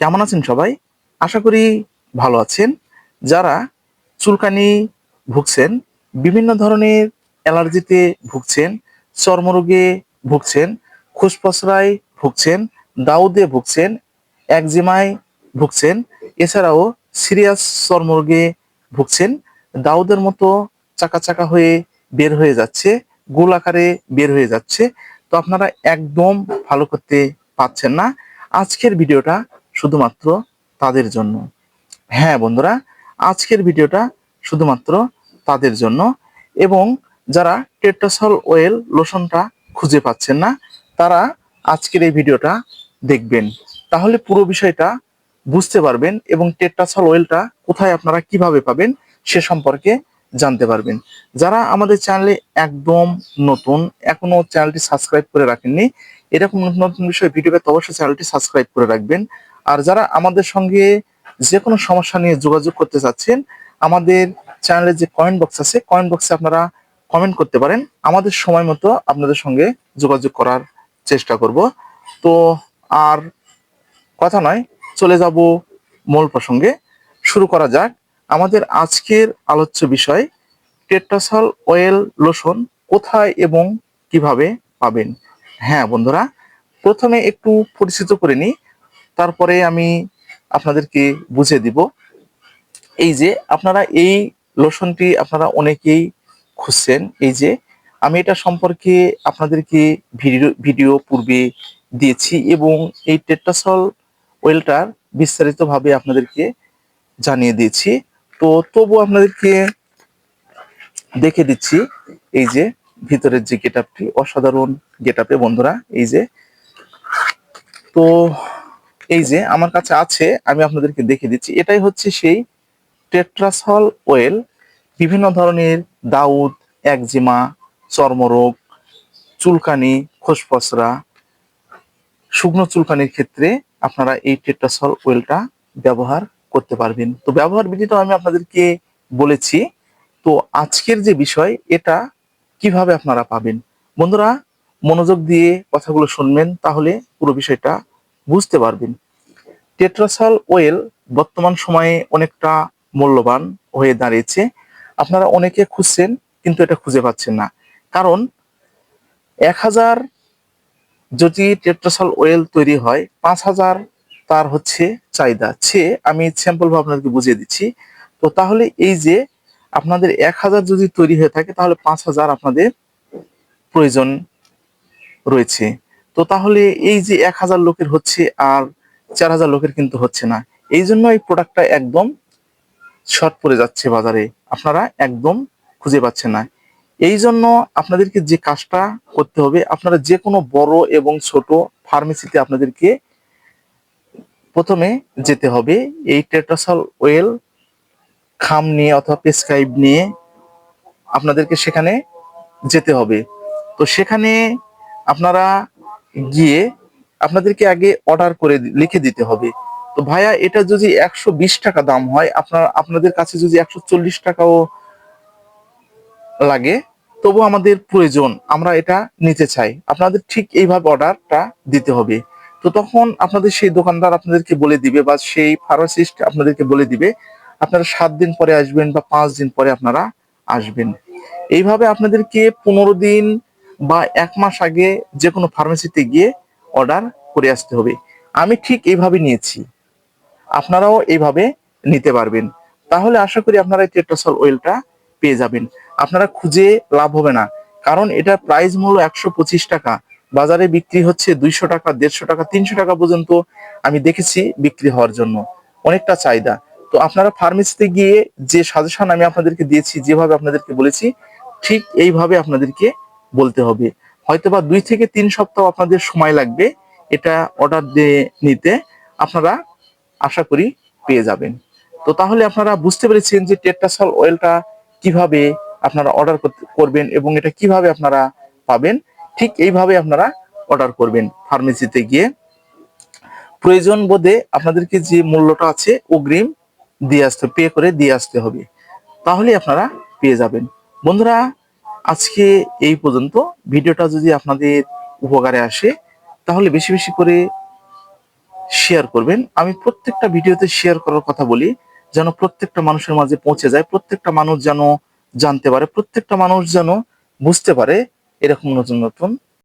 কেমন আছেন সবাই? আশা করি ভালো আছেন। যারা চুলকানি ভুগছেন, বিভিন্ন ধরনের অ্যালার্জিতে ভুগছেন, চর্মরোগে ভুগছেন খুসপসরায় ভুগছেন, দাউদে ভুগছেন, একজিমায় ভুগছেন, এছাড়াও সিরিয়াস চর্মরোগে ভুগছেন, দাউদের মতো চাকা চাকা হয়ে বের হয়ে যাচ্ছে, গোল আকারে বের হয়ে যাচ্ছে। তো আপনারা একদম ভালো করতে পাচ্ছেন না। আজকের ভিডিওটা শুধুমাত্র তাদের জন্য। হ্যাঁ বন্ধুরা, আজকের ভিডিওটা শুধুমাত্র তাদের জন্য এবং যারা টেট্রাসল ওয়েল লোশনটা খুঁজে পাচ্ছেন না, তারা আজকের এই ভিডিওটা দেখবেন। তাহলে পুরো বিষয়টা বুঝতে পারবেন এবং টেট্রাসল ওয়েলটা কোথায় আপনারা কীভাবে পাবেন সে সম্পর্কে জানতে পারবেন। যারা আমাদের চ্যানেলে একদম নতুন, এখনও চ্যানেলটি সাবস্ক্রাইব করে রাখেননি এরকম নতুন নতুন বিষয় ভিডিও পেতে অবশ্যই চ্যানেলটি সাবস্ক্রাইব করে রাখবেন। আর যারা আমাদের সঙ্গে যে কোনো সমস্যা নিয়ে যোগাযোগ করতে চাচ্ছেন, আমাদের চ্যানেলের যে কমেন্ট বক্স আছে কমেন্ট বক্সে আপনারা কমেন্ট করতে পারেন। আমাদের সময় মতো আপনাদের সঙ্গে যোগাযোগ করার চেষ্টা করব। তো আর কথা নয়, চলে যাব মূল প্রসঙ্গে। শুরু করা যাক। আমাদের আজকের আলোচ্য বিষয় টেট্রাসল অয়েল লোশন কোথায় এবং কীভাবে পাবেন? হ্যাঁ বন্ধুরা, প্রথমে একটু পরিচিত করে নিই, তারপরে আমি আপনাদেরকে বুঝিয়ে দিব। এই যে, আপনারা এই লোশনটি আপনারা অনেকেই খুঁজছেন। এই যে, আমি এটা সম্পর্কে আপনাদেরকে ভিডিও ভিডিও পূর্বে দিয়েছি এবং এই টেট্রাসল ওয়েলটার বিস্তারিতভাবে আপনাদেরকে জানিয়ে দিয়েছি। তো তবু আপনাদেরকে দেখে দিচ্ছি, এই যে, ভিতরের যে গেটআপটি অসাধারণ গেটআপে বন্ধুরা, এই যে। তো এই যে আমার কাছে আছে, আমি আপনাদেরকে দেখে দিচ্ছি। এটাই হচ্ছে সেই টেট্রাসল ওয়েল বিভিন্ন ধরনের দাউদ, একজিমা, চর্মরোগ, চুলকানি, খোসপসরা, শুকনো চুলকানির ক্ষেত্রে আপনারা এই টেট্রাসল ওয়েলটা ব্যবহার করতে পারবেন। তো ব্যবহার বিধি তো আমি আপনাদেরকে বলেছি, তো আজকের যে বিষয়, এটা কীভাবে আপনারা পাবেন? বন্ধুরা মনোযোগ দিয়ে কথাগুলো শুনবেন, তাহলে পুরো বিষয়টা বুঝতে পারবেন। টেট্রাসাল ওয়েল বর্তমান সময়ে অনেকটা মূল্যবান হয়ে দাঁড়িয়েছে। আপনারা অনেকে খুঁজছেন, কিন্তু এটা খুঁজে পাচ্ছেন না। কারণ এক হাজার যদি টেট্রাসাল ওয়েল তৈরি হয়, পাঁচ হাজার তার হচ্ছে চাহিদা। ছে আমি স্যাম্পল ভাবে আপনাদেরকে বুঝিয়ে দিচ্ছি। তো তাহলে এই যে আপনাদের এক হাজার যদি তৈরি হয়ে থাকে, তাহলে পাঁচ হাজার আপনাদের প্রয়োজন রয়েছে। তো তাহলে এই যে এক হাজার লোকের হচ্ছে আর চার হাজার লোকের কিন্তু হচ্ছে না। এই জন্য এই প্রোডাক্টটা একদম শর্ট পড়ে যাচ্ছে বাজারে। আপনারা একদম খুঁজে পাচ্ছেন না। এই জন্য আপনাদেরকে যে কাজটা করতে হবে, আপনারা যে কোনো বড় এবং ছোট ফার্মেসিতে আপনাদেরকে প্রথমে যেতে হবে। এই টেট্রাসল ওয়েল খাম নিয়ে অথবা প্রেসক্রাইব নিয়ে আপনাদেরকে সেখানে যেতে হবে। তো সেখানে আপনারা গিয়ে আপনাদেরকে আগে অর্ডার করে লিখে দিতে হবে। তো ভাইয়া, এটা যদি একশো বিশ টাকা দাম হয়, আপনার, আপনাদের কাছে যদি একশো চল্লিশ টাকাও লাগে, তবু আমাদের প্রয়োজন, আমরা এটা নিতে চাই। আপনাদের ঠিক এইভাবে অর্ডারটা দিতে হবে। তো তখন আপনাদের সেই দোকানদার আপনাদেরকে বলে দিবে বা সেই ফার্মাসিস্ট আপনাদেরকে বলে দিবে, আপনারা সাত দিন পরে আসবেন বা পাঁচ দিন পরে আপনারা আসবেন। এইভাবে আপনাদেরকে পনেরো দিন বা এক মাস আগে যে কোনো ফার্মেসিতে গিয়ে অর্ডার করে আসতে হবে। আমি ঠিক এইভাবে নিয়েছি। আপনারাও এইভাবে নিতে পারবেন। তাহলে আশা করি আপনারা এই টেট্রাসল ওয়েলটা পেয়ে যাবেন। আপনারা খুঁজে লাভ হবে না। কারণ এটা প্রাইস মূল্য একশো পঁচিশ টাকা। বাজারে বিক্রি হচ্ছে দুইশো টাকা, দেড়শো টাকা, তিনশো টাকা পর্যন্ত আমি দেখেছি বিক্রি হওয়ার জন্য। অনেকটা চাহিদা। তো আপনারা ফার্মেসিতে গিয়ে যে সাজেশন আমি আপনাদেরকে দিয়েছি, যেভাবে আপনাদেরকে বলেছি, ঠিক এইভাবে আপনাদেরকে বলতে হবে। হয়তোবা দুই থেকে তিন সপ্তাহ আপনাদের সময় লাগবে এটা অর্ডার দিয়ে নিতে। আপনারা আশা করি পেয়ে যাবেন। তো তাহলে আপনারা বুঝতে পেরেছেন যে টেট্রাসল অয়েলটা কীভাবে আপনারা অর্ডার করবেন এবং এটা কীভাবে আপনারা পাবেন। ঠিক এইভাবে আপনারা অর্ডার করবেন ফার্মেসিতে গিয়ে। প্রয়োজন বোধে আপনাদেরকে যে মূল্যটা আছে অগ্রিম দিয়ে আসতে পে করে দিয়ে আসতে হবে। তাহলে আপনারা পেয়ে যাবেন। বন্ধুরা আজকে এই পর্যন্ত। ভিডিওটা যদি আপনাদের উপকারে আসে, তাহলে বেশি বেশি করে শেয়ার করবেন। আমি প্রত্যেকটা ভিডিওতে শেয়ার করার কথা বলি, যেন প্রত্যেকটা মানুষের মাঝে পৌঁছে যায়, প্রত্যেকটা মানুষ যেন জানতে পারে, প্রত্যেকটা মানুষ যেন বুঝতে পারে, এরকম নতুন নতুন